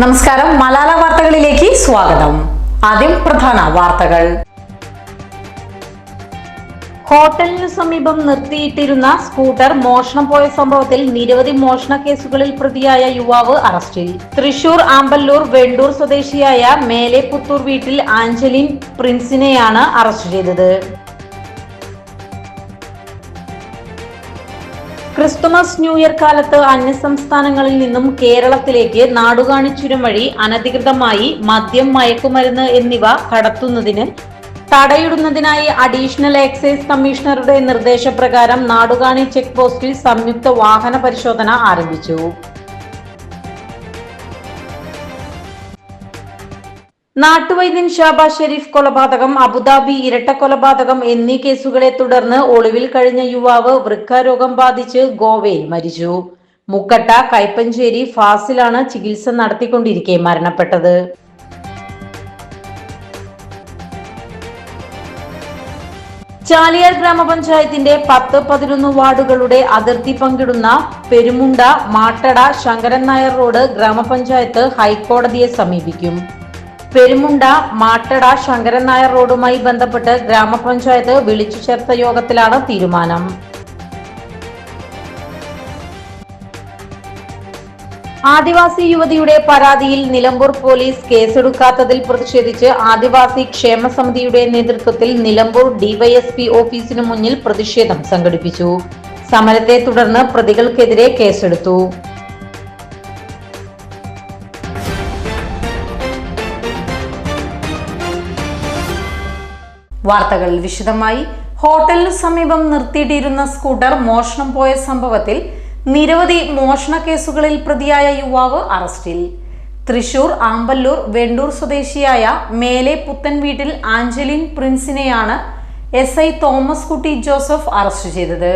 നമസ്കാരം. മലാല വാർത്തകളിലേക്ക് സ്വാഗതം. ആദ്യം പ്രധാന വാർത്തകൾ. ഹോട്ടലിനു സമീപം നിർത്തിയിട്ടിരുന്ന സ്കൂട്ടർ മോഷണം പോയ സംഭവത്തിൽ നിരവധി മോഷണ കേസുകളിൽ പ്രതിയായ യുവാവ് അറസ്റ്റിൽ. തൃശൂർ ആമ്പല്ലൂർ വെണ്ടൂർ സ്വദേശിയായ മേലെ പുത്തൂർ വീട്ടിൽ ആഞ്ചലിൻ പ്രിൻസിനെയാണ് അറസ്റ്റ് ചെയ്തത്. ക്രിസ്തുമസ് ന്യൂ ഇയർ കാലത്ത് അന്യസംസ്ഥാനങ്ങളിൽ നിന്നും കേരളത്തിലേക്ക് നാടുകാണി ചുരം വഴി അനധികൃതമായി മദ്യം മയക്കുമരുന്ന് എന്നിവ കടത്തുന്നതിന് തടയിടുന്നതിനായി അഡീഷണൽ എക്സൈസ് കമ്മീഷണറുടെ നിർദ്ദേശപ്രകാരം നാടുകാണി ചെക്ക് പോസ്റ്റിൽ സംയുക്ത വാഹന പരിശോധന ആരംഭിച്ചു. നാട്ടുവൈദ്യൻ ഷാബാസ് ഷെരീഫ് കൊലപാതകം അബുദാബി ഇരട്ട കൊലപാതകം എന്നീ കേസുകളെ തുടർന്ന് ഒളിവിൽ കഴിഞ്ഞ യുവാവ് വൃക്കാരോഗം ബാധിച്ച് ഗോവയിൽ മരിച്ചു. മുക്കട്ട കൈപ്പഞ്ചേരി ഫാസിലാണ് ചികിത്സ നടത്തിക്കൊണ്ടിരിക്കെ മരണപ്പെട്ടത്. ചാലിയാർ ഗ്രാമപഞ്ചായത്തിന്റെ പത്ത് പതിനൊന്ന് വാർഡുകളുടെ അതിർത്തി പങ്കിടുന്ന പെരുമുണ്ട മാട്ടട ശങ്കരൻ നായർ റോഡ് ഗ്രാമപഞ്ചായത്ത് ഹൈക്കോടതിയെ സമീപിക്കും. പെരുമുണ്ട മാട്ടട ശങ്കരൻ നായർ റോഡുമായി ബന്ധപ്പെട്ട് ഗ്രാമപഞ്ചായത്ത് വിളിച്ചു ചേർത്ത യോഗത്തിലാണ് തീരുമാനം. ആദിവാസി യുവതിയുടെ പരാതിയിൽ നിലമ്പൂർ പോലീസ് കേസെടുക്കാത്തതിൽ പ്രതിഷേധിച്ച് ആദിവാസി ക്ഷേമ സമിതിയുടെ നേതൃത്വത്തിൽ നിലമ്പൂർ ഡിവൈഎസ്പി ഓഫീസിനു മുന്നിൽ പ്രതിഷേധം സംഘടിപ്പിച്ചു. സമരത്തെ തുടർന്ന് പ്രതികൾക്കെതിരെ കേസെടുത്തു. വാർത്തകൾ വിശദമായി. ഹോട്ടലിനു സമീപം നിർത്തിയിട്ടിരുന്ന സ്കൂട്ടർ മോഷണം പോയ സംഭവത്തിൽ നിരവധി മോഷണ കേസുകളിൽ പ്രതിയായ യുവാവ് അറസ്റ്റിൽ. തൃശൂർ ആമ്പല്ലൂർ വെണ്ടൂർ സ്വദേശിയായ മേലെ പുത്തൻ വീട്ടിൽ Angeline പ്രിൻസിനെയാണ് S I Thomas Kutty Joseph arrest ചെയ്തത്.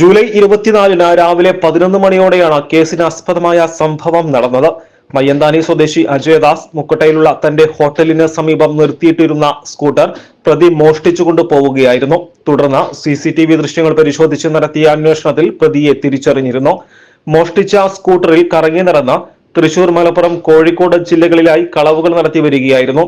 ജൂലൈ ഇരുപത്തിനാലിന് രാവിലെ പതിനൊന്ന് മണിയോടെയാണ് കേസിന് ആസ്പദമായ സംഭവം നടന്നത്. മയ്യന്താനി സ്വദേശി അജയദാസ് മുക്കട്ടയിലുള്ള തന്റെ ഹോട്ടലിന് സമീപം നിർത്തിയിട്ടിരുന്ന സ്കൂട്ടർ പ്രതി മോഷ്ടിച്ചുകൊണ്ട് പോവുകയായിരുന്നു. തുടർന്ന് സി സി ടി വി ദൃശ്യങ്ങൾ പരിശോധിച്ച് നടത്തിയ അന്വേഷണത്തിൽ പ്രതിയെ തിരിച്ചറിഞ്ഞിരുന്നു. മോഷ്ടിച്ച സ്കൂട്ടറിൽ കറങ്ങി നടന്ന തൃശൂർ മലപ്പുറം കോഴിക്കോട് ജില്ലകളിലായി കളവുകൾ നടത്തി വരികയായിരുന്നു.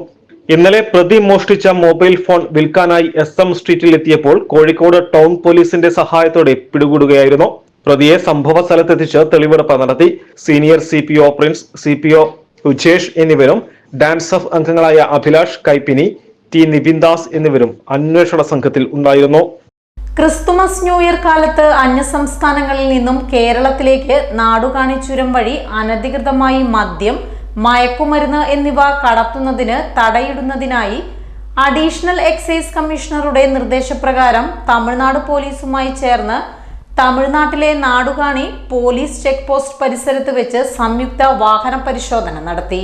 ഇന്നലെ പ്രതി മോഷ്ടിച്ച മൊബൈൽ ഫോൺ വിൽക്കാനായി എസ് എം സ്ട്രീറ്റിൽ എത്തിയപ്പോൾ കോഴിക്കോട് ടൗൺ പോലീസിന്റെ സഹായത്തോടെ പിടികൂടുകയായിരുന്നു. പ്രതിയെ സംഭവ സ്ഥലത്തെത്തിച്ച് തെളിവെടുപ്പ് നടത്തി. Senior C P O Prince C P O Ujesh എന്നിവരും ഡാൻസ് ഓഫ് അംഗങ്ങളായ അഭിലാഷ് കൈപ്പിനി ടി നിബിൻ ദാസ് എന്നിവരും അന്വേഷണ സംഘത്തിൽ ഉണ്ടായിരുന്നു. ക്രിസ്തുമസ് ന്യൂ ഇയർ കാലത്ത് അന്യസംസ്ഥാനങ്ങളിൽ നിന്നും കേരളത്തിലേക്ക് നാടുകാണി ചുരം വഴി അനധികൃതമായി മദ്യം മയക്കുമരുന്ന് എന്നിവ കടത്തുന്നതിന് തടയിടുന്നതിനായി അഡീഷണൽ എക്സൈസ് കമ്മീഷണറുടെ നിർദ്ദേശപ്രകാരം തമിഴ്നാട് പോലീസുമായി ചേർന്ന് തമിഴ്നാട്ടിലെ നാടുകാണി പോലീസ് ചെക്ക് പോസ്റ്റ് പരിസരത്ത് വെച്ച് സംയുക്ത വാഹന പരിശോധന നടത്തി.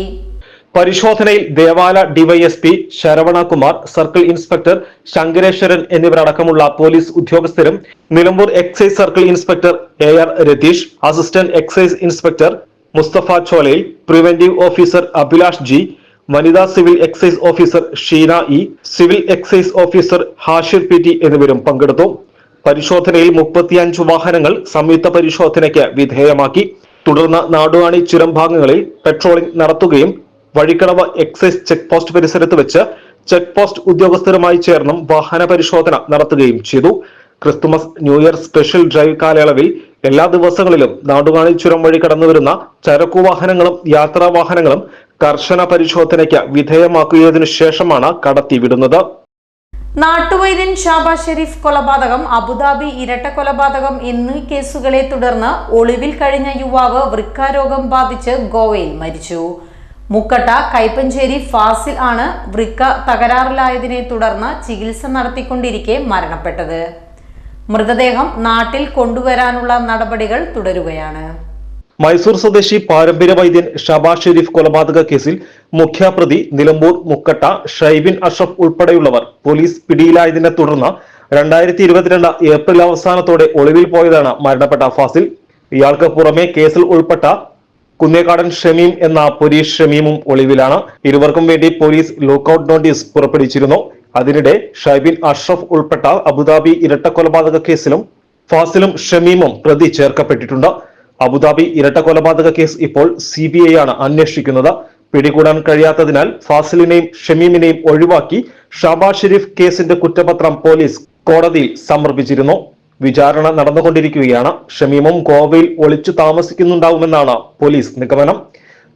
പരിശോധനയിൽ Devala DYSP Saravanakumar circle inspector Shankareswaran എന്നിവരടക്കമുള്ള police ഉദ്യോഗസ്ഥരും Nilambur excise circle inspector A R Ratheesh assistant excise inspector Mustafa Cholayil preventive officer Abhilash G വനിതാ civil excise officer Sheena E civil excise officer Hashir P T എന്നിവരും പങ്കെടുത്തു. പരിശോധനയിൽ മുപ്പത്തിയഞ്ച് വാഹനങ്ങൾ സംയുക്ത പരിശോധനയ്ക്ക് വിധേയമാക്കി. തുടർന്ന് നാടുവാണി ചുരം ഭാഗങ്ങളിൽ പെട്രോളിംഗ് നടത്തുകയും വഴിക്കടവ് എക്സൈസ് ചെക്ക് പോസ്റ്റ് പരിസരത്ത് വെച്ച് ചെക്ക് പോസ്റ്റ് ഉദ്യോഗസ്ഥരുമായി ചേർന്നും വാഹന പരിശോധന നടത്തുകയും ചെയ്തു. Christmas new year special drive കാലയളവിൽ എല്ലാ ദിവസങ്ങളിലും നാടുകാണി ചുരം വഴി കടന്നുവരുന്ന ചരക്കു വാഹനങ്ങളും യാത്രാ വാഹനങ്ങളും കർശന പരിശോധനയ്ക്ക് വിധേയമാക്കിയതിനു ശേഷമാണ് കടത്തിവിടുന്നത്. നാട്ടുവൈദ്യൻ ഷാബാ ഷെരീഫ് കൊലപാതകം അബുദാബി ഇരട്ട കൊലപാതകം എന്നീ കേസുകളെ തുടർന്ന് ഒളിവിൽ കഴിഞ്ഞ യുവാവ് വൃക്കാരോഗം ബാധിച്ച് ഗോവയിൽ മരിച്ചു. മുക്കട്ട കൈപ്പഞ്ചേരി ഫാസിൽ ആണ് വൃക്ക തകരാറിലായതിനെ തുടർന്ന് ചികിത്സ നടത്തിക്കൊണ്ടിരിക്കെ മരണപ്പെട്ടത്. മൃതദേഹം നാട്ടിൽ കൊണ്ടുവരാനുള്ള നടപടികൾ തുടരുകയാണ്. മൈസൂർ സ്വദേശി പാരമ്പര്യ വൈദ്യൻ ഷബാസ് ഷെരീഫ് കൊലപാതക കേസിൽ മുഖ്യപ്രതി നിലമ്പൂർ മുക്കട്ട ഷൈബിൻ അഷ്റഫ് ഉൾപ്പെടെയുള്ളവർ പോലീസ് പിടിയിലായതിനെ തുടർന്ന് രണ്ടായിരത്തി ഇരുപത്തിരണ്ട് ഏപ്രിൽ അവസാനത്തോടെ ഒളിവിൽ പോയതാണ് മരണപ്പെട്ട ഫാസിൽ. ഇയാൾക്ക് പുറമെ കേസിൽ ഉൾപ്പെട്ട കുന്നേക്കാടൻ ഷമീം എന്ന പോലീസ് ഷമീമും ഒളിവിലാണ്. ഇരുവർക്കും വേണ്ടി പോലീസ് ലുക്കൌട്ട് നോട്ടീസ് പുറപ്പെടുവിച്ചിരുന്നു. അതിനിടെ ഷൈബിൻ അഷ്റഫ് ഉൾപ്പെട്ട അബുദാബി ഇരട്ട കൊലപാതക കേസിലും ഫാസിലും ഷമീമും പ്രതി ചേർക്കപ്പെട്ടിട്ടുണ്ട്. അബുദാബി ഇരട്ട കൊലപാതക കേസ് ഇപ്പോൾ സി ബി ഐ ആണ് അന്വേഷിക്കുന്നത്. പിടികൂടാൻ കഴിയാത്തതിനാൽ ഫാസിലിനെയും ഷമീമിനെയും ഒഴിവാക്കി ഷാബാസ് ഷെരീഫ് കേസിന്റെ കുറ്റപത്രം പോലീസ് കോടതിയിൽ സമർപ്പിച്ചിരുന്നു. വിചാരണ നടന്നുകൊണ്ടിരിക്കുകയാണ്. ഷമീമും ഗോവയിൽ ഒളിച്ചു താമസിക്കുന്നുണ്ടാവുമെന്നാണ് പോലീസ് നിഗമനം.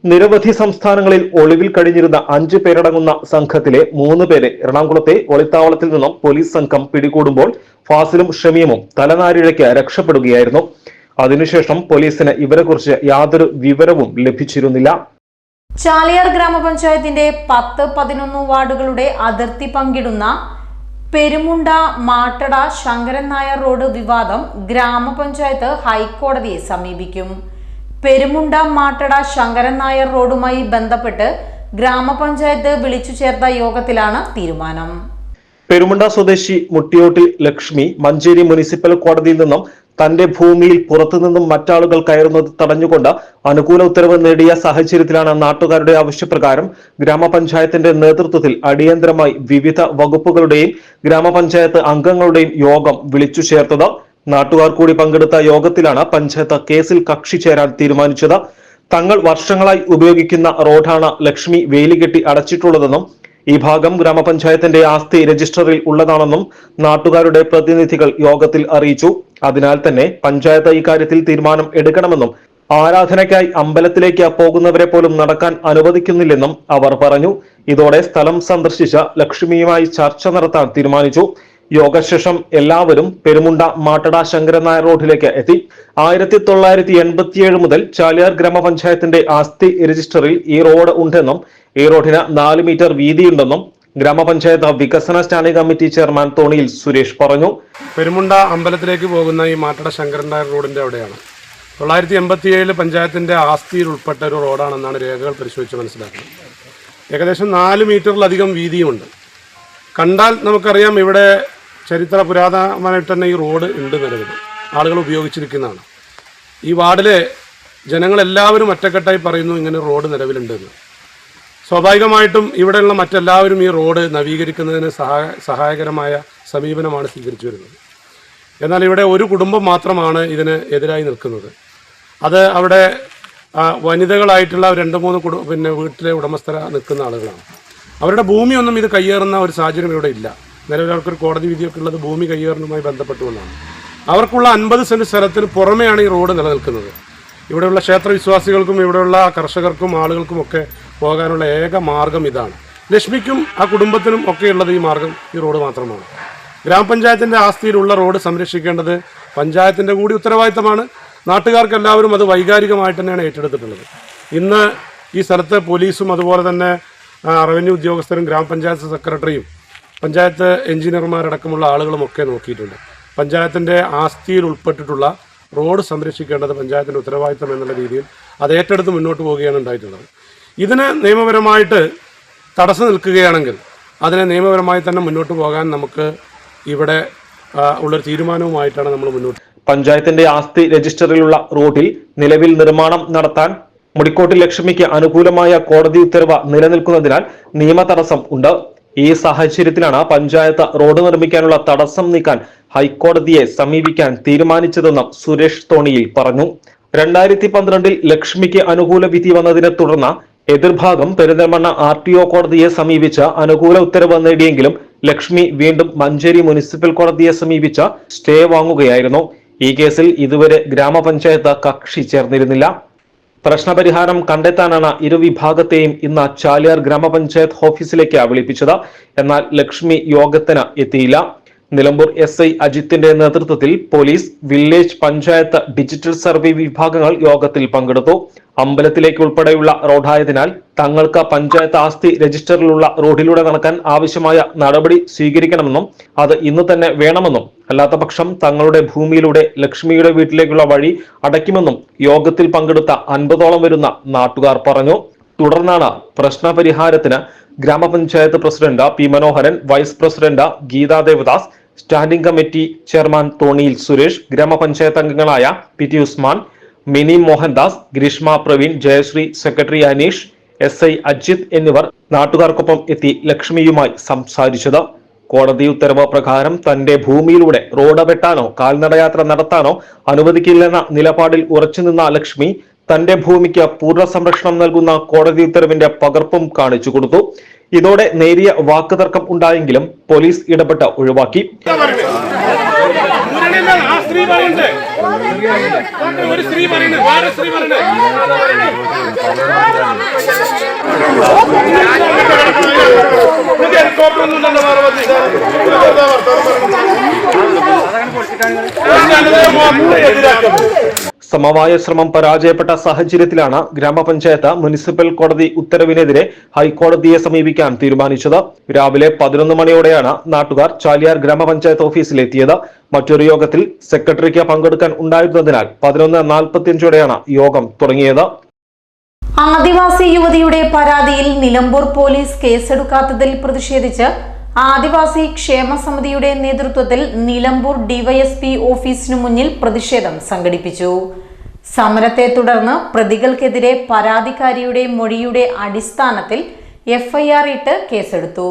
നിരവധി സംസ്ഥാനങ്ങളിൽ ഒളിവിൽ കഴിഞ്ഞിരുന്ന അഞ്ചു പേരടങ്ങുന്ന സംഘത്തിലെ മൂന്ന് പേരെ എറണാകുളത്തെ ഒളിത്താവളത്തിൽ നിന്നും പോലീസ് സംഘം പിടികൂടുമ്പോൾ ഫാസിലും ഷമീമും തലനാരിഴയ്ക്ക് രക്ഷപ്പെടുകയായിരുന്നു. അതിനുശേഷം പോലീസിന് ഇവരെക്കുറിച്ച് യാതൊരു വിവരവും ലഭിച്ചിരുന്നില്ല. ചാലിയാർ ഗ്രാമപഞ്ചായത്തിന്റെ പത്ത് പതിനൊന്ന് വാർഡുകളുടെ അതിർത്തി പങ്കിടുന്ന പെരുമുണ്ട മാട്ടട ശങ്കരൻ നായർ റോഡ് വിവാദം ഗ്രാമപഞ്ചായത്ത് ഹൈക്കോടതിയെ സമീപിക്കും. പെരുമുണ്ട മാട്ടട ശങ്കരൻ നായർ റോഡുമായി ബന്ധപ്പെട്ട് ഗ്രാമപഞ്ചായത്ത് വിളിച്ചു ചേർത്ത യോഗത്തിലാണ് തീരുമാനം. പെരുമുണ്ട സ്വദേശി മുട്ടിയോട്ടിൽ ലക്ഷ്മി മഞ്ചേരി മുനിസിപ്പൽ കോടതിയിൽ നിന്നും തന്റെ ഭൂമിയിൽ പുറത്തുനിന്നും മറ്റാളുകൾ കയറുന്നത് തടഞ്ഞുകൊണ്ട് അനുകൂല ഉത്തരവ് നേടിയ സാഹചര്യത്തിലാണ് നാട്ടുകാരുടെ ആവശ്യപ്രകാരം ഗ്രാമപഞ്ചായത്തിന്റെ നേതൃത്വത്തിൽ അടിയന്തരമായി വിവിധ വകുപ്പുകളുടെയും ഗ്രാമപഞ്ചായത്ത് അംഗങ്ങളുടെയും യോഗം വിളിച്ചു ചേർത്തത്. നാട്ടുകാർ കൂടി പങ്കെടുത്ത യോഗത്തിലാണ് പഞ്ചായത്ത് കേസിൽ കക്ഷി ചേരാൻ തീരുമാനിച്ചത്. തങ്ങൾ വർഷങ്ങളായി ഉപയോഗിക്കുന്ന റോഡാണ് ലക്ഷ്മി വേലികെട്ടി അടച്ചിട്ടുള്ളതെന്നും ഈ ഭാഗം ഗ്രാമപഞ്ചായത്തിന്റെ ആസ്തി രജിസ്റ്ററിൽ ഉള്ളതാണെന്നും നാട്ടുകാരുടെ പ്രതിനിധികൾ യോഗത്തിൽ അറിയിച്ചു. അതിനാൽ തന്നെ പഞ്ചായത്ത് ഇക്കാര്യത്തിൽ തീരുമാനം എടുക്കണമെന്നും ആരാധനയ്ക്കായി അമ്പലത്തിലേക്ക് പോകുന്നവരെ പോലും നടക്കാൻ അനുവദിക്കുന്നില്ലെന്നും അവർ പറഞ്ഞു. ഇതോടെ സ്ഥലം സന്ദർശിച്ച ലക്ഷ്മിയുമായി ചർച്ച നടത്താൻ തീരുമാനിച്ചു. യോഗശേഷം എല്ലാവരും പെരുമുണ്ട മാട്ടട ശങ്കരനായർ റോഡിലേക്ക് എത്തി. ആയിരത്തി തൊള്ളായിരത്തി എൺപത്തിയേഴ് മുതൽ ചാലിയാർ ഗ്രാമപഞ്ചായത്തിന്റെ ആസ്തി രജിസ്റ്ററിൽ ഈ റോഡ് ഉണ്ടെന്നും ഈ റോഡിന് നാല് മീറ്റർ വീതിയുണ്ടെന്നും ഗ്രാമപഞ്ചായത്ത് വികസന സ്റ്റാൻഡിംഗ് കമ്മിറ്റി ചെയർമാൻ തോണിയിൽ സുരേഷ് പറഞ്ഞു. പെരുമുണ്ട അമ്പലത്തിലേക്ക് പോകുന്ന ഈ മാട്ടട ശങ്കരൻ റോഡിന്റെ അവിടെയാണ്. തൊള്ളായിരത്തി എൺപത്തിയേഴിൽ പഞ്ചായത്തിന്റെ ആസ്തിയിൽ ഉൾപ്പെട്ട ഒരു റോഡാണെന്നാണ് രേഖകൾ പരിശോധിച്ച് മനസ്സിലാക്കുന്നത്. ഏകദേശം നാല് മീറ്ററിലധികം വീതിയുമുണ്ട് കണ്ടാൽ നമുക്കറിയാം ഇവിടെ ചരിത്ര പുരാതനമായിട്ട് തന്നെ ഈ റോഡ് ഉണ്ട് നിലവിൽ. ആളുകൾ ഉപയോഗിച്ചിരിക്കുന്നതാണ്. ഈ വാർഡിലെ ജനങ്ങളെല്ലാവരും ഒറ്റക്കെട്ടായി പറയുന്നു ഇങ്ങനെ റോഡ് നിലവിലുണ്ടെന്ന്. സ്വാഭാവികമായിട്ടും ഇവിടെയുള്ള മറ്റെല്ലാവരും ഈ റോഡ് നവീകരിക്കുന്നതിന് സഹായ സഹായകരമായ സമീപനമാണ് സ്വീകരിച്ചു വരുന്നത്. എന്നാൽ ഇവിടെ ഒരു കുടുംബം മാത്രമാണ് ഇതിന് എതിരായി നിൽക്കുന്നത്. അത് അവിടെ വനിതകളായിട്ടുള്ള രണ്ട് മൂന്ന് കുടു പിന്നെ വീട്ടിലെ ഉടമസ്ഥര നിൽക്കുന്ന ആളുകളാണ്. അവരുടെ ഭൂമിയൊന്നും ഇത് കയ്യേറുന്ന ഒരു സാഹചര്യം ഇവിടെ ഇല്ല. നിലവിൽ അവർക്കൊരു കോടതി വിധിയൊക്കെ ഉള്ളത് ഭൂമി കയ്യേറുന്നതുമായി ബന്ധപ്പെട്ടുകൊണ്ടാണ് അവർക്കുള്ള അൻപത് സെന്റ് സ്ഥലത്തിന് പുറമെയാണ് ഈ റോഡ് നിലനിൽക്കുന്നത്. ഇവിടെയുള്ള ക്ഷേത്രവിശ്വാസികൾക്കും ഇവിടെയുള്ള കർഷകർക്കും ആളുകൾക്കും ഒക്കെ പോകാനുള്ള ഏക മാർഗം ഇതാണ്. ലക്ഷ്മിക്കും ആ കുടുംബത്തിനും ഒക്കെയുള്ളത് ഈ മാർഗം ഈ റോഡ് മാത്രമാണ്. ഗ്രാമപഞ്ചായത്തിന്റെ ആസ്തിയിലുള്ള റോഡ് സംരക്ഷിക്കേണ്ടത് പഞ്ചായത്തിന്റെ കൂടി ഉത്തരവാദിത്തമാണ്. നാട്ടുകാർക്ക് എല്ലാവരും അത് വൈകാരികമായിട്ട് തന്നെയാണ് ഏറ്റെടുത്തിട്ടുള്ളത്. ഇന്ന് ഈ സ്ഥലത്ത് പോലീസും അതുപോലെ തന്നെ റവന്യൂ ഉദ്യോഗസ്ഥരും ഗ്രാമപഞ്ചായത്ത് സെക്രട്ടറിയും പഞ്ചായത്ത് എഞ്ചിനീയർമാരടക്കമുള്ള ആളുകളും ഒക്കെ നോക്കിയിട്ടുണ്ട്. പഞ്ചായത്തിന്റെ ആസ്തിയിൽ ഉൾപ്പെട്ടിട്ടുള്ള റോഡ് സംരക്ഷിക്കേണ്ടത് പഞ്ചായത്തിന്റെ ഉത്തരവാദിത്തം എന്നുള്ള രീതിയിൽ അത് ഏറ്റെടുത്ത് മുന്നോട്ട് പോവുകയാണ് ഉണ്ടായിട്ടുള്ളത്. ഇതിന് നിയമപരമായിട്ട് തടസ്സം നിൽക്കുകയാണെങ്കിൽ അതിനെ നിയമപരമായി തന്നെ മുന്നോട്ട് പോകാൻ നമുക്ക് ഇവിടെ ഉള്ളൊരു തീരുമാനവുമായിട്ടാണ് നമ്മൾ മുന്നോട്ട് പഞ്ചായത്തിന്റെ ആസ്തി രജിസ്റ്ററിലുള്ള റോഡിൽ നിലവിൽ നിർമ്മാണം നടത്താൻ മുടിക്കോട്ട് ലക്ഷ്മിക്ക് അനുകൂലമായ കോടതി ഉത്തരവ് നിലനിൽക്കുന്നതിനാൽ നിയമ തടസ്സം ഉണ്ട്. ഈ സാഹചര്യത്തിലാണ് പഞ്ചായത്ത് റോഡ് നിർമ്മിക്കാനുള്ള തടസ്സം നീക്കാൻ ഹൈക്കോടതിയെ സമീപിക്കാൻ തീരുമാനിച്ചതെന്നും സുരേഷ് തോണിയിൽ പറഞ്ഞു. രണ്ടായിരത്തി പന്ത്രണ്ടിൽ ലക്ഷ്മിക്ക് അനുകൂല വിധി വന്നതിനെ തുടർന്ന് എതിർഭാഗം പെരിന്തൽമണ്ണ ആർ ടി ഒ കോടതിയെ സമീപിച്ച അനുകൂല ഉത്തരവ് നേടിയെങ്കിലും ലക്ഷ്മി വീണ്ടും മഞ്ചേരി മുനിസിപ്പൽ കോടതിയെ സമീപിച്ച സ്റ്റേ വാങ്ങുകയായിരുന്നു. ഈ കേസിൽ ഇതുവരെ ഗ്രാമപഞ്ചായത്ത് കക്ഷി ചേർന്നിരുന്നില്ല. പ്രശ്നപരിഹാരം കണ്ടെത്താനാണ് ഇരുവിഭാഗത്തെയും ഇന്ന് ചാലിയാർ ഗ്രാമപഞ്ചായത്ത് ഓഫീസിലേക്ക് വിളിപ്പിച്ചത്. എന്നാൽ ലക്ഷ്മി യോഗത്തിന് എത്തിയില്ല. നിലമ്പൂർ എസ് ഐ അജിത്തിന്റെ നേതൃത്വത്തിൽ police village panchayat digital survey വിഭാഗങ്ങൾ യോഗത്തിൽ പങ്കെടുത്തു. അമ്പലത്തിലേക്ക് ഉൾപ്പെടെയുള്ള റോഡായതിനാൽ തങ്ങൾക്ക് പഞ്ചായത്ത് ആസ്തി രജിസ്റ്ററിലുള്ള റോഡിലൂടെ നടക്കാൻ ആവശ്യമായ നടപടി സ്വീകരിക്കണമെന്നും അത് ഇന്ന് തന്നെ വേണമെന്നും അല്ലാത്തപക്ഷം തങ്ങളുടെ ഭൂമിയിലൂടെ ലക്ഷ്മിയുടെ വീട്ടിലേക്കുള്ള വഴി അടയ്ക്കുമെന്നും യോഗത്തിൽ പങ്കെടുത്ത അൻപതോളം വരുന്ന നാട്ടുകാർ പറഞ്ഞു. തുടർന്നാണ് പ്രശ്നപരിഹാരത്തിന് ഗ്രാമപഞ്ചായത്ത് president P Manoharan vice president Geetha Devadas standing committee chairman Thoniyil Suresh ഗ്രാമപഞ്ചായത്ത് അംഗങ്ങളായ P T Usman Mini Mohandas Greeshma Praveen Jayasree secretary Aneesh S I Ajith എന്നിവർ നാട്ടുകാർക്കൊപ്പം എത്തി ലക്ഷ്മിയുമായി സംസാരിച്ചത്. കോടതി ഉത്തരവ് പ്രകാരം തന്റെ ഭൂമിയിലൂടെ റോഡ് വെട്ടാനോ കാൽനടയാത്ര നടത്താനോ അനുവദിക്കില്ലെന്ന നിലപാടിൽ ഉറച്ചുനിന്ന ലക്ഷ്മി തന്റെ ഭൂമിക്ക് പൂർണ സംരക്ഷണം നൽകുന്ന കോടതി ഉത്തരവിന്റെ പകർപ്പും കാണിച്ചു കൊടുത്തു. ഇതോടെ നേരിയ വാക്കുതർക്കം ഉണ്ടായെങ്കിലും പോലീസ് ഇടപെട്ട് ഒഴിവാക്കി. സമവായ ശ്രമം പരാജയപ്പെട്ട സാഹചര്യത്തിലാണ് ഗ്രാമപഞ്ചായത്ത് മുനിസിപ്പൽ കോടതി ഉത്തരവിനെതിരെ ഹൈക്കോടതിയെ സമീപിക്കാൻ തീരുമാനിച്ചത്. രാവിലെ പതിനൊന്ന് മണിയോടെയാണ് നാട്ടുകാർ ചാലിയാർ ഗ്രാമപഞ്ചായത്ത് ഓഫീസിലെത്തിയത്. മറ്റൊരു യോഗത്തിൽ സെക്രട്ടറിക്ക് പങ്കെടുക്കാൻ ഉണ്ടായിരുന്നതിനാൽ പതിനൊന്ന് നാൽപ്പത്തിയഞ്ചോടെയാണ് യോഗം തുടങ്ങിയത്. ആദിവാസി യുവതിയുടെ പരാതിയിൽ നിലമ്പൂർ പോലീസ് കേസെടുക്കാത്തതിൽ പ്രതിഷേധിച്ച് ആദിവാസി ക്ഷേമ സമിതിയുടെ നേതൃത്വത്തിൽ നിലമ്പൂർ ഡിവൈഎസ്പി ഓഫീസിനു മുന്നിൽ പ്രതിഷേധം സംഘടിപ്പിച്ചു. സമരത്തെ തുടർന്ന് പ്രതികൾക്കെതിരെ പരാതിക്കാരിയുടെ മൊഴിയുടെ അടിസ്ഥാനത്തിൽ എഫ്ഐആർ ഇട്ട് കേസെടുത്തു.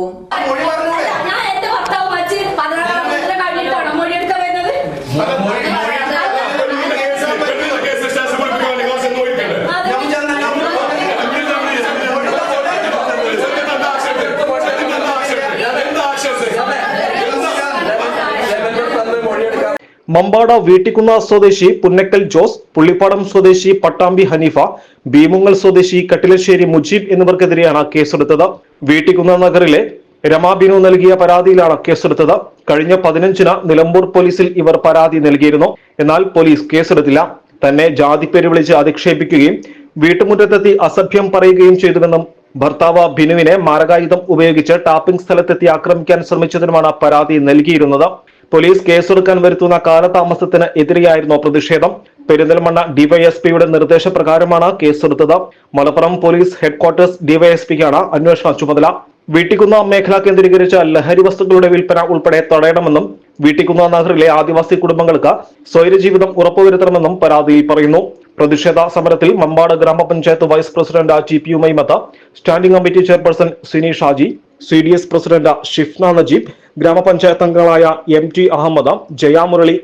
മമ്പാട വീട്ടിക്കുന്ന സ്വദേശി പുന്നക്കൽ ജോസ് പുള്ളിപ്പാടം സ്വദേശി പട്ടാമ്പി ഹനീഫ ഭീമുങ്ങൽ സ്വദേശി കട്ടിലശ്ശേരി മുജീബ് എന്നിവർക്കെതിരെയാണ് കേസെടുത്തത്. വീട്ടിക്കുന്ന നഗറിലെ രമാ ബിനു നൽകിയ പരാതിയിലാണ് കേസെടുത്തത്. കഴിഞ്ഞ പതിനഞ്ചിന് നിലമ്പൂർ പോലീസിൽ ഇവർ പരാതി നൽകിയിരുന്നു. എന്നാൽ പോലീസ് കേസെടുത്തില്ല. തന്നെ ജാതിപ്പേര് വിളിച്ച് അധിക്ഷേപിക്കുകയും വീട്ടുമുറ്റത്തെത്തി അസഭ്യം പറയുകയും ചെയ്തുവെന്നും ഭർത്താവ് ബിനുവിനെ മാരകായുധം ഉപയോഗിച്ച് ടാപ്പിംഗ് സ്ഥലത്തെത്തി ആക്രമിക്കാൻ ശ്രമിച്ചതിനുമാണ് പരാതി നൽകിയിരുന്നത്. പോലീസ് കേസെടുക്കാൻ വരുത്തുന്ന കാലതാമസത്തിന് എതിരെയായിരുന്നു പ്രതിഷേധം. പെരിന്തൽമണ്ണ ഡിവൈഎസ്പിയുടെ നിർദ്ദേശപ്രകാരമാണ് കേസെടുത്തത്. മലപ്പുറം പോലീസ് ഹെഡ്ക്വാർട്ടേഴ്സ് ഡിവൈഎസ്പിക്കാണ് അന്വേഷണ ചുമതല. വീട്ടിക്കുന്ന മേഖല കേന്ദ്രീകരിച്ച ലഹരി വസ്തുക്കളുടെ വിൽപ്പന ഉൾപ്പെടെ തടയണമെന്നും വീട്ടിക്കുന്ന നഗറിലെ ആദിവാസി കുടുംബങ്ങൾക്ക് സ്വൈരജീവിതം ഉറപ്പുവരുത്തണമെന്നും പരാതിയിൽ പറയുന്നു. പ്രതിഷേധ സമരത്തിൽ മമ്പാട് ഗ്രാമപഞ്ചായത്ത് vice president T P Umaimath standing committee chairperson Sini Shaji C D S president Shifna Najeeb ഗ്രാമപഞ്ചായത്ത് അംഗങ്ങളായ M T Ahammed Jayamurali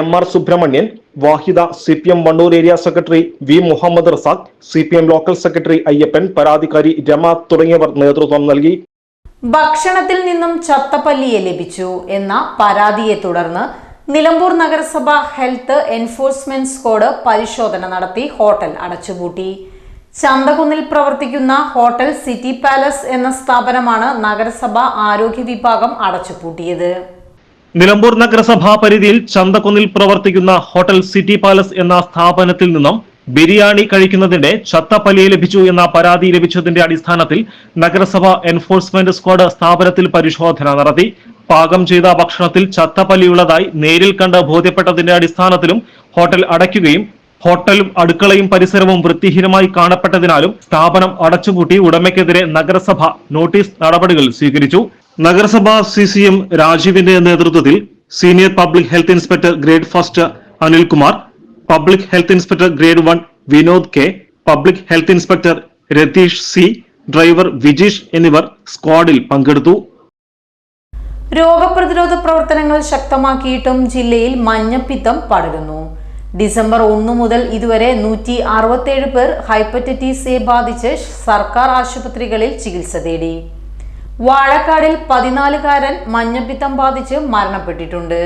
M R Subrahmanian Vahida C P M Wandoor area secretary V Muhammed Razak C P M local secretary Ayyappan പരാതിക്കാരി രമ തുടങ്ങിയവർ നേതൃത്വം നൽകി. ഭക്ഷണത്തിൽ നിന്നും ചത്തപ്പല്ലിയെ ലഭിച്ചു എന്ന പരാതിയെ തുടർന്ന് നിലമ്പൂർ നഗരസഭ ഹെൽത്ത് എൻഫോഴ്സ്മെന്റ് സ്ക്വാഡ് പരിശോധന നടത്തി ഹോട്ടൽ അടച്ചുപൂട്ടി. ചന്തകുന്നിൽ പ്രവർത്തിക്കുന്ന ഹോട്ടൽ സിറ്റി പാലസ് എന്ന സ്ഥാപനമാണ് നഗരസഭ ആരോഗ്യ വിഭാഗം അടച്ചുപൂട്ടിയത്. നിലമ്പൂർ നഗരസഭാ പരിധിയിൽ ചന്തകുന്നിൽ പ്രവർത്തിക്കുന്ന ഹോട്ടൽ സിറ്റി പാലസ് എന്ന സ്ഥാപനത്തിൽ നിന്നും ബിരിയാണി കഴിക്കുന്നതിന്റെ ചത്തപ്പലി ലഭിച്ചു എന്ന പരാതി ലഭിച്ചതിന്റെ അടിസ്ഥാനത്തിൽ നഗരസഭ എൻഫോഴ്സ്മെന്റ് സ്ക്വാഡ് സ്ഥാപനത്തിൽ പരിശോധന നടത്തി. പാകം ചെയ്ത ഭക്ഷണത്തിൽ ചത്തപ്പലിയുള്ളതായി നേരിൽ കണ്ട് ബോധ്യപ്പെട്ടതിന്റെ അടിസ്ഥാനത്തിലും ഹോട്ടൽ അടയ്ക്കുകയും ഹോട്ടലും അടുക്കളയും പരിസരവും വൃത്തിഹീനമായി കാണപ്പെട്ടതിനാലും സ്ഥാപനം അടച്ചുപൂട്ടി ഉടമയ്ക്കെതിരെ നഗരസഭ നോട്ടീസ് നടപടികൾ സ്വീകരിച്ചു. നഗരസഭ സി സി എം രാജീവിന്റെ നേതൃത്വത്തിൽ senior public health inspector grade first Anilkumar public health inspector grade one Vinod K public health inspector Ratheesh C driver Vijeesh എന്നിവർ സ്ക്വാഡിൽ പങ്കെടുത്തു. രോഗപ്രതിരോധ പ്രവർത്തനങ്ങൾ ശക്തമാക്കിയിട്ടും ജില്ലയിൽ മഞ്ഞപ്പിത്തം പടരുന്നു. ഡിസംബർ ഒന്ന് മുതൽ ഇതുവരെ നൂറ്റി അറുപത്തേഴ് പേർ ഹൈപ്പറ്റൈറ്റിസ് എ ബാധിച്ച് സർക്കാർ ആശുപത്രികളിൽ ചികിത്സ തേടി. വാഴക്കാടിൽ പതിനാലുകാരൻ മഞ്ഞപ്പിത്തം ബാധിച്ച് മരണപ്പെട്ടിട്ടുണ്ട്.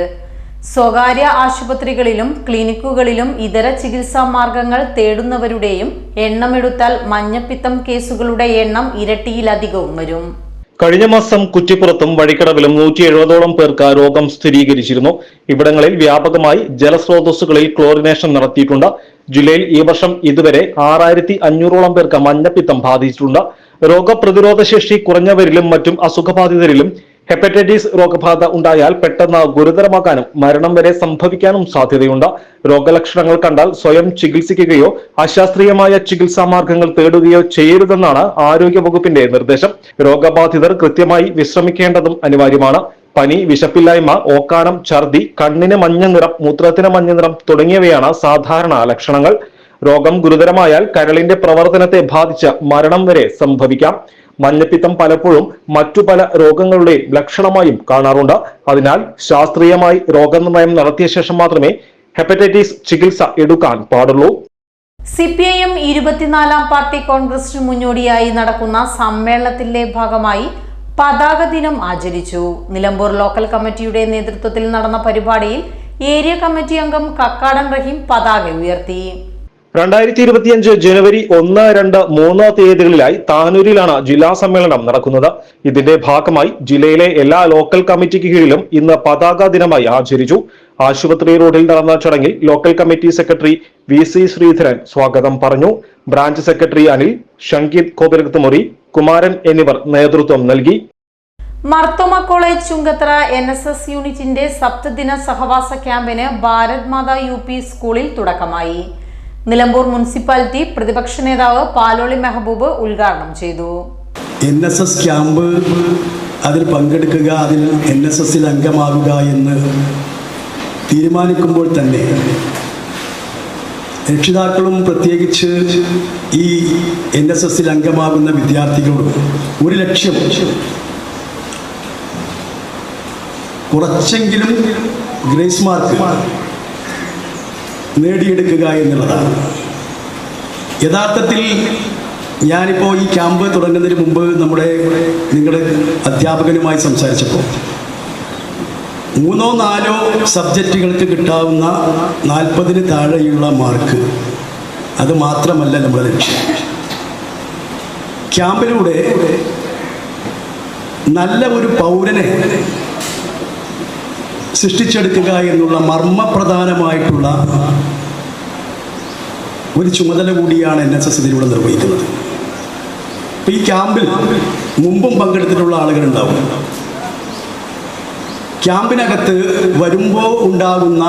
സ്വകാര്യ ആശുപത്രികളിലും ക്ലിനിക്കുകളിലും ഇതര ചികിത്സാ മാർഗങ്ങൾ തേടുന്നവരുടെയും എണ്ണമെടുത്താൽ മഞ്ഞപ്പിത്തം കേസുകളുടെ എണ്ണം ഇരട്ടിയിലധികവും വരും. കഴിഞ്ഞ മാസം കുറ്റിപ്പുറത്തും വഴിക്കടവിലും നൂറ്റി എഴുപതോളം പേർക്ക് രോഗം സ്ഥിരീകരിച്ചിരുന്നു. ഇവിടങ്ങളിൽ വ്യാപകമായി ജലസ്രോതസ്സുകളിൽ ക്ലോറിനേഷൻ നടത്തിയിട്ടുണ്ട്. ജില്ലയിൽ ഈ വർഷം ഇതുവരെ ആറായിരത്തി അഞ്ഞൂറോളം പേർക്ക് മഞ്ഞപ്പിത്തം ബാധിച്ചിട്ടുണ്ട്. രോഗപ്രതിരോധ ശേഷി കുറഞ്ഞവരിലും മറ്റും അസുഖബാധിതരിലും ഹെപ്പറ്റൈറ്റിസ് രോഗബാധ ഉണ്ടായാൽ പെട്ടെന്ന് ഗുരുതരമാകാനും മരണം വരെ സംഭവിക്കാനും സാധ്യതയുണ്ട്. രോഗലക്ഷണങ്ങൾ കണ്ടാൽ സ്വയം ചികിത്സിക്കുകയോ അശാസ്ത്രീയമായ ചികിത്സാ മാർഗങ്ങൾ തേടുകയോ ചെയ്യരുതെന്നാണ് ആരോഗ്യ വകുപ്പിന്റെ നിർദ്ദേശം. രോഗബാധിതർ കൃത്യമായി വിശ്രമിക്കേണ്ടതും അനിവാര്യമാണ്. പനി വിശപ്പില്ലായ്മ ഓക്കാനം ഛർദി കണ്ണിന് മഞ്ഞ നിറം മൂത്രത്തിന് മഞ്ഞ നിറം തുടങ്ങിയവയാണ് സാധാരണ ലക്ഷണങ്ങൾ. രോഗം ഗുരുതരമായാൽ കരളിന്റെ പ്രവർത്തനത്തെ ബാധിച്ച് മരണം വരെ സംഭവിക്കാം. മഞ്ഞപ്പിത്തം പലപ്പോഴും മറ്റു പല രോഗങ്ങളുടെയും ലക്ഷണമായും കാണാറുണ്ട്. അതിനാൽ ശാസ്ത്രീയമായി രോഗനിർണയം നടത്തിയ ശേഷം മാത്രമേ ഹെപ്പറ്റൈറ്റിസ് ചികിത്സ എടുക്കാൻ പാടുള്ളൂ. സി പി ഐ എം ഇരുപത്തിനാലാം പാർട്ടി കോൺഗ്രസിന് മുന്നോടിയായി നടക്കുന്ന സമ്മേളനത്തിന്റെ ഭാഗമായി പതാക ദിനം ആചരിച്ചു. നിലമ്പൂർ ലോക്കൽ കമ്മിറ്റിയുടെ നേതൃത്വത്തിൽ നടന്ന പരിപാടിയിൽ ഏരിയ കമ്മിറ്റി അംഗം കക്കാടൻ റഹീം പതാക ഉയർത്തി. രണ്ടായിരത്തി ഇരുപത്തിയഞ്ച് ജനുവരി ഒന്ന് രണ്ട് മൂന്ന് തീയതികളിലായി താനൂരിലാണ് ജില്ലാ സമ്മേളനം നടക്കുന്നത്. ഇതിന്റെ ഭാഗമായി ജില്ലയിലെ എല്ലാ ലോക്കൽ കമ്മിറ്റിക്ക് കീഴിലും ഇന്ന് പതാക ദിനമായി ആചരിച്ചു. ആശുപത്രി റോഡിൽ നടന്ന ചടങ്ങിൽ local committee secretary V C Sreedharan സ്വാഗതം പറഞ്ഞു. ബ്രാഞ്ച് സെക്രട്ടറി അനിൽ ഷങ്കീദ് കോപരത്തുമുറി കുമാരൻ എന്നിവർ നേതൃത്വം നൽകി. Marthoma college Chungathara N S S യൂണിറ്റിന്റെ സപ്തദിന സഹവാസ ക്യാമ്പിന് ഭാരത് മാതാ യു പി സ്കൂളിൽ തുടക്കമായി. നിലമ്പൂർ മുനിസിപ്പാലിറ്റി പ്രതിപക്ഷ നേതാവ് പാലോളി മെഹബൂബ് ഉദ്ഘാടനം ചെയ്തു. എൻ എസ് എസ് ക്യാമ്പ് അതിൽ പങ്കെടുക്കുക അതിൽ എൻ എസ് എസിൽ അംഗമാകുക എന്ന് തീരുമാനിക്കുമ്പോൾ തന്നെ രക്ഷിതാക്കളും പ്രത്യേകിച്ച് ഈ എൻ എസ് എസിൽ അംഗമാകുന്ന വിദ്യാർത്ഥികളും ഒരു ലക്ഷ്യം കുറച്ചെങ്കിലും ഗ്രേസ് മാർക്ക് നേടിയെടുക്കുക എന്നുള്ളതാണ്. യഥാർത്ഥത്തിൽ ഞാനിപ്പോൾ ഈ ക്യാമ്പ് തുടങ്ങുന്നതിന് മുമ്പ് നമ്മുടെ നിങ്ങളുടെ അധ്യാപകനുമായി സംസാരിച്ചപ്പോൾ മൂന്നോ നാലോ സബ്ജക്റ്റുകൾക്ക് കിട്ടാവുന്ന നാൽപ്പതിന് താഴെയുള്ള മാർക്ക് അത് മാത്രമല്ല നമ്മുടെ ലക്ഷ്യം. ക്യാമ്പിലൂടെ നല്ല ഒരു പൗരനെ സൃഷ്ടിച്ചെടുക്കുക എന്നുള്ള മർമ്മപ്രധാനമായിട്ടുള്ള ഒരു ചുമതല കൂടിയാണ് എൻ എസ് എസ് ഇതിലൂടെ നിർവഹിക്കുന്നത്. ഈ ക്യാമ്പിൽ മുമ്പും പങ്കെടുത്തിട്ടുള്ള ആളുകളുണ്ടാവും. ക്യാമ്പിനകത്ത് വരുമ്പോൾ ഉണ്ടാകുന്ന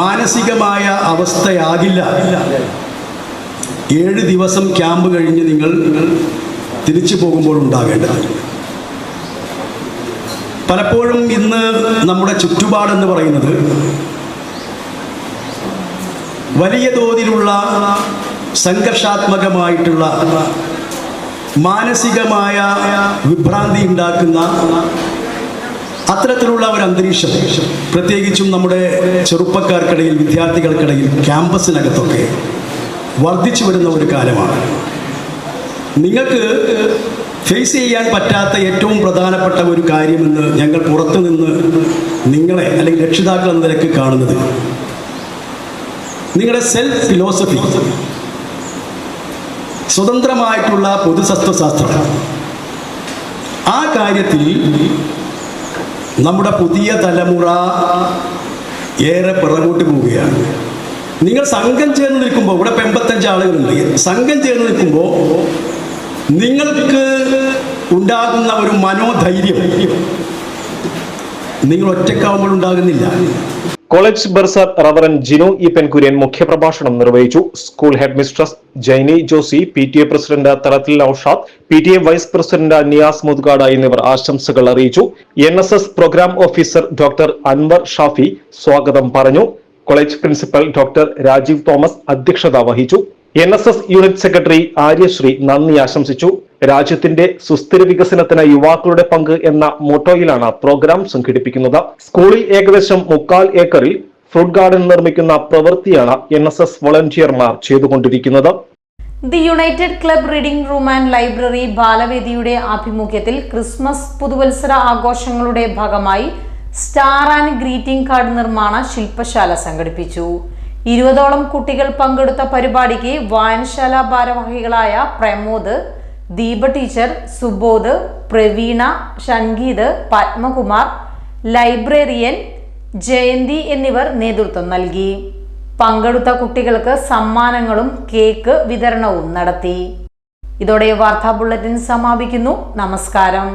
മാനസികമായ അവസ്ഥയാകില്ല. ഏഴ് ദിവസം ക്യാമ്പ് കഴിഞ്ഞ് നിങ്ങൾ തിരിച്ചു പോകുമ്പോൾ ഉണ്ടാകേണ്ടത്. പലപ്പോഴും ഇന്ന് നമ്മുടെ ചുറ്റുപാടെന്ന് പറയുന്നത് വലിയ തോതിലുള്ള സംഘർഷാത്മകമായിട്ടുള്ള മാനസികമായ വിഭ്രാന്തി ഉണ്ടാക്കുന്ന അത്തരത്തിലുള്ള ഒരു അന്തരീക്ഷം പ്രത്യേകിച്ചും നമ്മുടെ ചെറുപ്പക്കാർക്കിടയിൽ വിദ്യാർത്ഥികൾക്കിടയിൽ ക്യാമ്പസിനകത്തൊക്കെ വർദ്ധിച്ചു വരുന്ന ഒരു കാലമാണ്. നിങ്ങൾക്ക് ഫേസ് ചെയ്യാൻ പറ്റാത്ത ഏറ്റവും പ്രധാനപ്പെട്ട ഒരു കാര്യമെന്ന് ഞങ്ങൾ പുറത്തു നിന്ന് നിങ്ങളെ അല്ലെങ്കിൽ രക്ഷിതാക്കൾ എന്ന നിലയ്ക്ക് കാണുന്നത്. നിങ്ങളുടെ സെൽഫ് ഫിലോസഫി സ്വതന്ത്രമായിട്ടുള്ള പൊതുസത്വശാസ്ത്രം ആ കാര്യത്തിൽ നമ്മുടെ പുതിയ തലമുറ ഏറെ പിറകോട്ട് പോവുകയാണ്. നിങ്ങൾ സംഘം ചേർന്ന് നിൽക്കുമ്പോൾ ഇവിടെ എൺപത്തഞ്ച് ആളുകളുണ്ട്. സംഘം ചേർന്ന് നിൽക്കുമ്പോൾ നിങ്ങൾക്ക് ഉണ്ടാകുന്ന ഒരു മനോധൈര്യം നിങ്ങൾ ഒറ്റക്കാവുമ്പോൾ ഉണ്ടാകുന്നില്ല. College bursar reverend Jinu E Penkurian മുഖ്യപ്രഭാഷണം നിർവഹിച്ചു. School head mistress Jaini Josy P T A president Thalathil Aushad P T A vice president Niyas Mudgada എന്നിവർ ആശംസകൾ അറിയിച്ചു. N S S programme officer doctor Anwar Shafi സ്വാഗതം പറഞ്ഞു. College principal doctor Rajeev Thomas അധ്യക്ഷത വഹിച്ചു. N S S unit secretary Aryasree നന്ദി ആശംസിച്ചു. രാജ്യത്തിന്റെ സുസ്ഥിര വികസനത്തിന് യുവാക്കളുടെ പങ്ക് എന്ന മോട്ടോയിലാണ് പ്രോഗ്രാം സംഘടിപ്പിക്കുന്നത്. സ്കൂളിൽ ഏകദേശം മുക്കാൽ ഏക്കറിൽ ഫ്രൂട്ട് ഗാർഡൻ നിർമ്മിക്കുന്ന പ്രവൃത്തിയാണ് എൻ എസ് എസ് വോളണ്ടിയർമാർ ചെയ്തുകൊണ്ടിരിക്കുന്നത്. The United club reading room and library ബാലവേദിയുടെ ആഭിമുഖ്യത്തിൽ ക്രിസ്മസ് പുതുവത്സര ആഘോഷങ്ങളുടെ ഭാഗമായി സ്റ്റാർ ആൻഡ് ഗ്രീറ്റിംഗ് കാർഡ് നിർമ്മാണ ശില്പശാല സംഘടിപ്പിച്ചു. ഇരുപതോളം കുട്ടികൾ പങ്കെടുത്ത പരിപാടിക്ക് വായനശാല ഭാരവാഹികളായ പ്രമോദ് ദീപ ടീച്ചർ സുബോധ് പ്രവീണ ഷൻഗീത് പത്മകുമാർ ലൈബ്രറിയൻ ജയന്തി എന്നിവർ നേതൃത്വം നൽകി. പങ്കെടുത്ത കുട്ടികൾക്ക് സമ്മാനങ്ങളും കേക്ക് വിതരണവും നടത്തി. ഇതോടെ വാർത്താ ബുള്ളറ്റിൻ സമാപിക്കുന്നു. നമസ്കാരം.